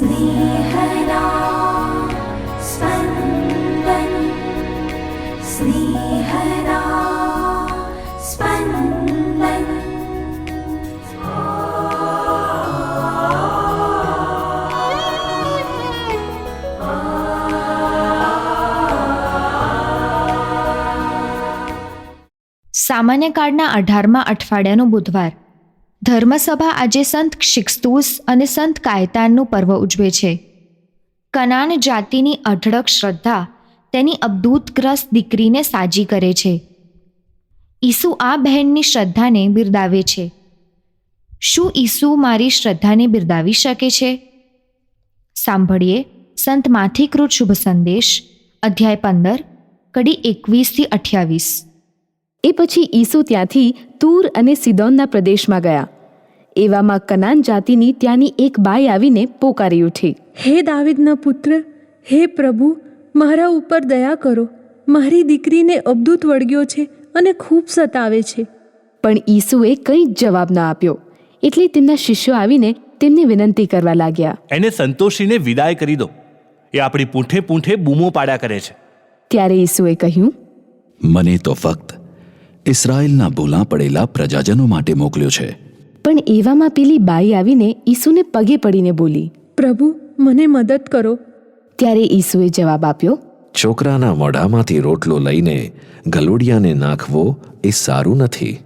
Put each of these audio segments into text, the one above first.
स्नेहदा स्पन्दन् स्नेहदा स्पन्दन् સામાન્ય કાળના અઢારમા અઠવાડિયાનો બુધવાર ધર્મસભા આજે સંત શિક્ષતુસ અને સંત કાયતાનનું પર્વ ઉજવે છે. કનાન જાતિની અઢળક શ્રદ્ધા તેની અબદૂતગ્રસ્ત દીકરીને સાજી કરે છે. ઈસુ આ બહેનની શ્રદ્ધાને બિરદાવે છે. શું ઈસુ મારી શ્રદ્ધાને બિરદાવી શકે છે? સાંભળીએ સંત માથીકૃત શુભ સંદેશ, અધ્યાય પંદર, કડી એકવીસથી અઠ્યાવીસ. એ પછી ઈસુ ત્યાંથી તૂર અને સિદોનના પ્રદેશમાં ગયા. એવામાં કનાન જાતિની ત્યાંની એક બાઈ આવીને પોકારી ઉઠી. હે દાવિદના પુત્ર હે પ્રભુ મારા ઉપર દયા કરો. મારી દીકરીને અબદૂત વળગ્યો છે અને ખૂબ સતાવે છે. પણ ઈસુએ કંઈ જ જવાબ ન આપ્યો. એટલે તેમના શિષ્યો આવીને તેમને વિનંતી કરવા લાગ્યા. એને સંતોષીને વિદાય કરી દો. એ આપણી પૂંઠે પૂંઠે બૂમો પાડ્યા કરે છે. ત્યારે ઈસુએ કહ્યું મને તો ફક્ત ઇસરાયેલના ભૂલા પડેલા પ્રજાજનો માટે મોકલ્યો છે. પણ એવામાં પેલી બાઈ આવીને ઈસુને પગે પડીને બોલી પ્રભુ મને મદદ કરો. ત્યારે ઈસુએ જવાબ આપ્યો છોકરાના મોઢામાંથી રોટલો લઈને ગલુડિયાને નાખવો એ સારું નથી.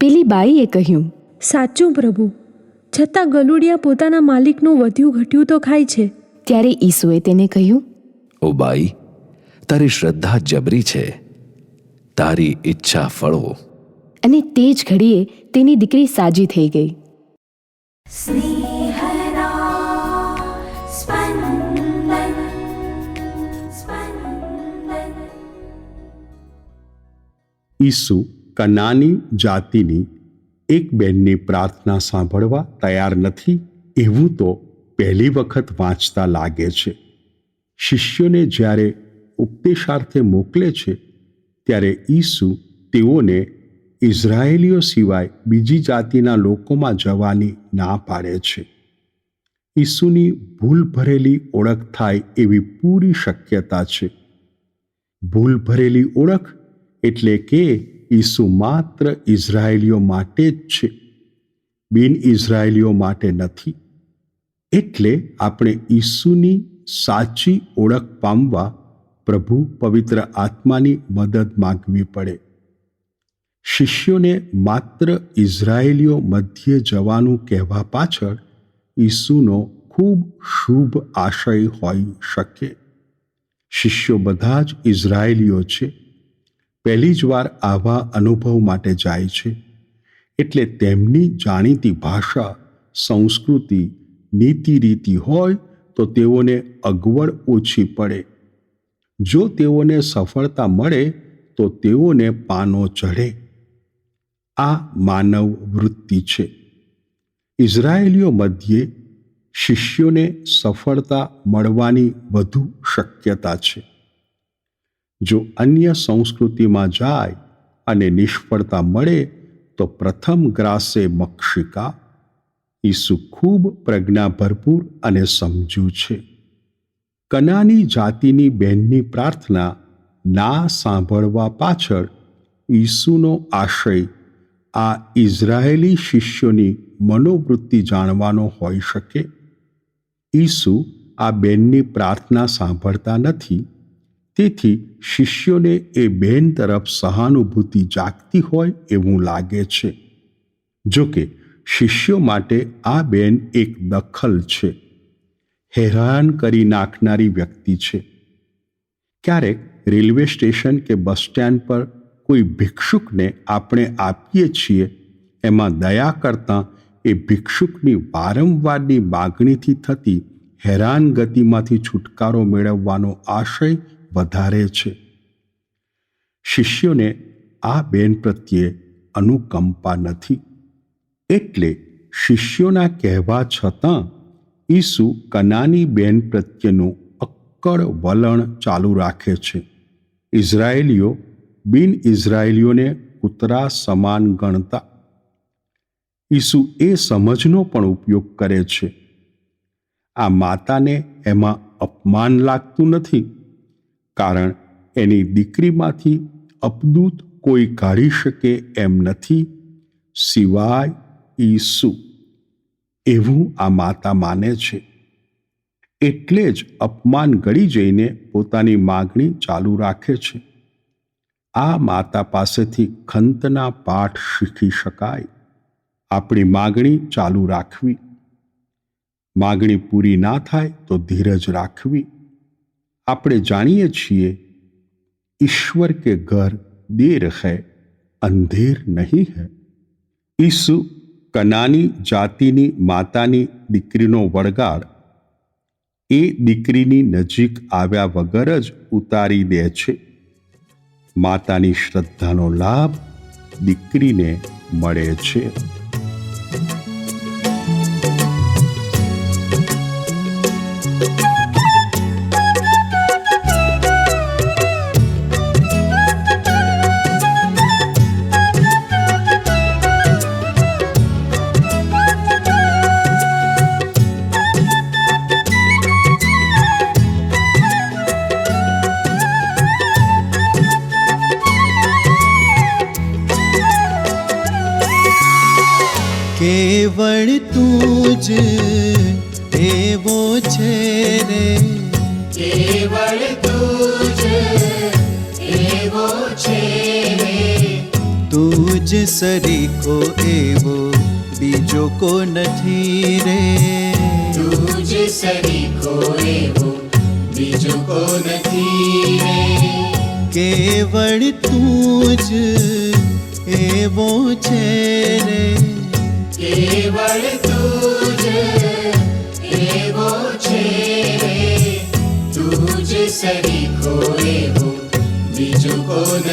પેલી બાઈએ કહ્યું સાચું પ્રભુ છતાં ગલુડિયા પોતાના માલિકનું વધ્યું ઘટ્યું તો ખાય છે. ત્યારે ઈસુએ તેને કહ્યું ઓ બાઈ તારી શ્રદ્ધા જબરી છે. તારી ઈચ્છા ફળો. અને તે જ ઘડીએ તેની દીકરી સાજી થઈ ગઈ. ઈસુ કનાની જાતિની એક બેનની પ્રાર્થના સાંભળવા તૈયાર નથી એવું તો પહેલી વખત વાંચતા લાગે છે. શિષ્યોને જ્યારે ઉપદેશાર્થે મોકલે છે ત્યારે ઈસુ તેઓને ઇઝરાયેલીઓ સિવાય બીજી જાતિના લોકોમાં જવાની ના પાડે છે. ઈસુની ભૂલ ભરેલી ઓળખ થાય એવી પૂરી શક્યતા છે. ભૂલ ભરેલી ઓળખ એટલે કે ઈસુ માત્ર ઇઝરાયેલીઓ માટે જ છે. બિન ઇઝરાયેલીઓ માટે નથી. એટલે આપણે ઈસુની સાચી ઓળખ પામવા પ્રભુ પવિત્ર આત્માની મદદ માંગવી પડે. શિષ્યોને માત્ર ઇઝરાયેલીઓ મધ્યે જવાનું કહેવા પાછળ ઈસુનો ખૂબ શુભ આશય હોઈ શકે. શિષ્યો બધા જ ઇઝરાયેલીઓ છે. પહેલી જ વાર આવા અનુભવ માટે જાય છે. એટલે તેમની જાણીતી ભાષા, સંસ્કૃતિ નીતિ રીતિ હોય તો તેઓને અગવડ ઓછી પડે. જો તેઓને સફળતા મળે, તો તેઓને પાનો ચઢે. આ માનવ વૃત્તિ છે. ઇઝરાયેલીઓ મધ્યે શિષ્યોને સફળતા મળવાની વધુ શક્યતા છે. જો અન્ય સંસ્કૃતિમાં જાય અને નિષ્ફળતા મળે, તો પ્રથમ ગ્રાસે મક્ષિકા. ઈસુ ખૂબ પ્રજ્ઞા ભરપૂર અને સમજુ છે. કનાની જાતિની બહેનની પ્રાર્થના ના સાંભળવા પાછળ ઈસુનો આશય આ ઇઝરાયેલી શિષ્યોની મનોવૃત્તિ જાણવાનો હોઈ શકે. ઈસુ આ બેનની પ્રાર્થના સાંભળતા નથી, તેથી શિષ્યોને એ બેન તરફ સહાનુભૂતિ જાગતી હોય એવું લાગે છે. જો કે શિષ્યો માટે આ બેન એક દખલ છે. હેરાન કરી નાખનારી વ્યક્તિ છે. ક્યારેક રેલવે સ્ટેશન કે બસ સ્ટેન્ડ પર કોઈ ભિક્ષુકને આપણે આપીએ છીએ, એમાં દયા કરતાં એ ભિક્ષુકની વારંવારની માગણીથી થતી હેરાનગતિમાંથી છુટકારો મેળવવાનો આશય વધારે છે. શિષ્યોને આ બેન પ્રત્યે અનુકંપા નથી. એટલે શિષ્યોના કહેવા છતાં ઈસુ કનાની બેન પ્રત્યેનું અક્કડ વલણ ચાલુ રાખે છે. ઇઝરાયેલીઓ બિન ઇઝરાયેલીઓને કૂતરા સમાન ગણતા. ઈસુ એ સમજનો પણ ઉપયોગ કરે છે. આ માતાને એમાં અપમાન લાગતું નથી, કારણ એની દીકરીમાંથી અપદૂત કોઈ કાઢી શકે એમ નથી સિવાય ઈસુ. એવું આ માતા માને છે. એટલે જ અપમાન ગળી જઈને પોતાની માગણી ચાલુ રાખે છે. આ માતા પાસેથી ખંતના પાઠ શીખી શકાય. આપણી માગણી ચાલુ રાખવી. માગણી પૂરી ના થાય તો ધીરજ રાખવી. આપણે જાણીએ છીએ, ઈશ્વર કે ઘર દેર હૈ, અંધેર નહીં હૈ. ઈસુ કનાની જાતિની માતાની દીકરીનો વળગાડ એ દીકરીની નજીક આવ્યા વગર જ ઉતારી દે છે. માતાની શ્રદ્ધાનો લાભ દીકરીને મળે છે. કેવળ તું જ એવો છે રે. કેવળ તું જ એવો છે તું જ સરીખો એવો બીજો કો નથી રે. તું જ સરીખો એવો બીજો કો નથી રે. કેવળ તું જ એવો છે બીજો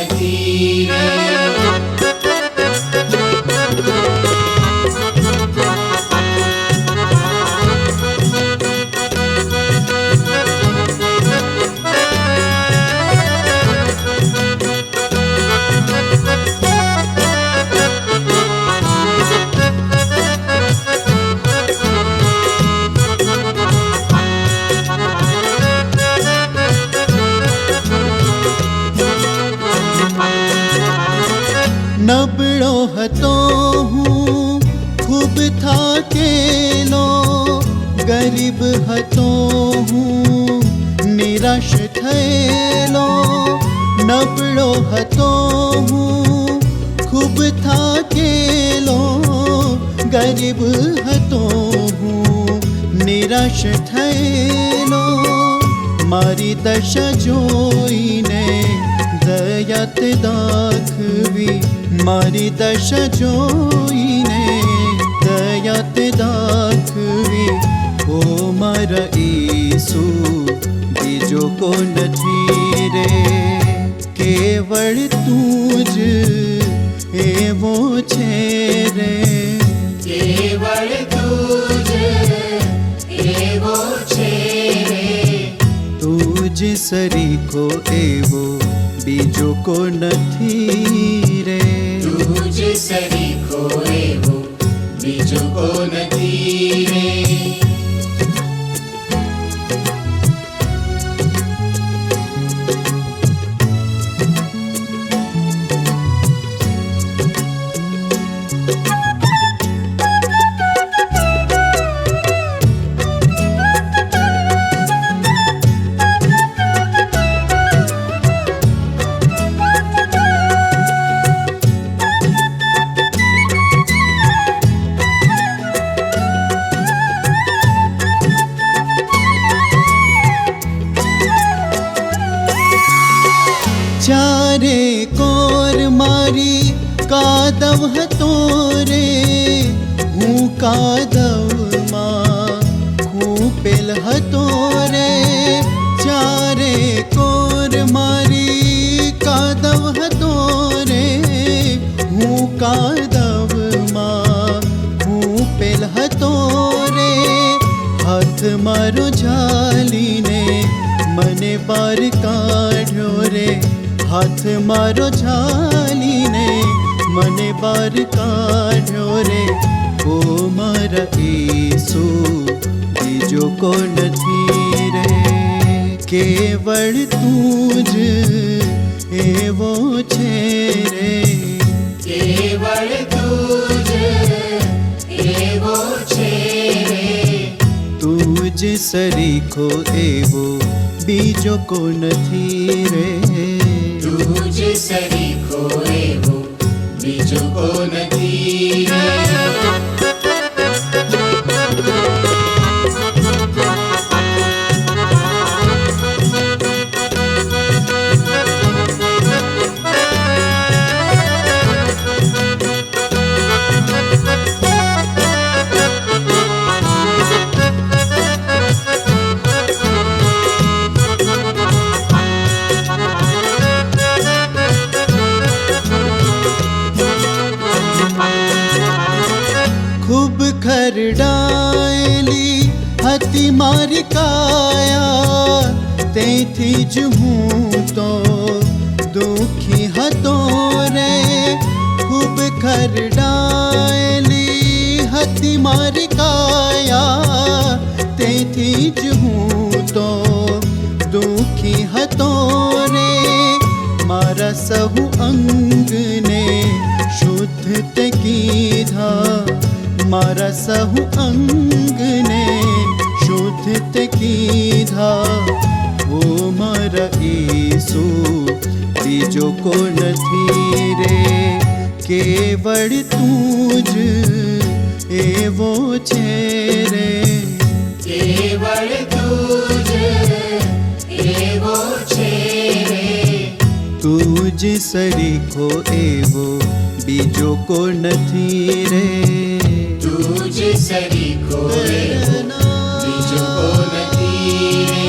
ગરીબ હતો હું નિરાશ થયેલો નબળો હતો હું ખૂબ થાકેલો ગરીબ હતો હું નિરાશ થયેલો મારી દશા જોઈને દયાત દાખવી મારી દશા જોઈને દયાત દાખવી ઓ મારા ઈસુ બીજો કો નથી રે કેવળ તું જ એવો છે રે કેવળ તું જ એવો છે તું જ સરીખો એવો બીજો કો નથી રે તું જ સરીખો એવો બીજો કો નથી ચારે કોર મારી કાદવ હતો રે હું કાદવમાં ખૂપેલ હતો રે ચારે કોર મારી કાદવ હતો રે હું કાદવમાં ખૂપેલ હતો રે હાથ મારો ઝાલીને મને બાર કાઢ્યો રે હાથ મારો ઝાલીને મને બાર કાઢ્યો રે ઓ મારા ઈસુ બીજો કો નથી રે કેવળ તું જ એવો છે રે કેવળ એવો છે તું જ સરીખો એવો બીજો કો નથી રે તુજ સરીખો એવો બીજો કો નથી જ હું તો દુઃખી હતો રે, ખૂબ ખરડાયેલી હતી મારી કાયા. તેથી જ હું તો દુઃખી હતો રે, મારા સહુ અંગને શુદ્ધ તે કીધા. મારા સહુ અંગને શુદ્ધ તે કીધા. ઈસુ બીજો કો નથી રે કેવળ તું જ એવો છે રે કેવળ તુજ એવો છે રે તું જ સરીખો એવો બીજો કો નથી રે તુજ સરીખો એવો બીજો કો નથી રે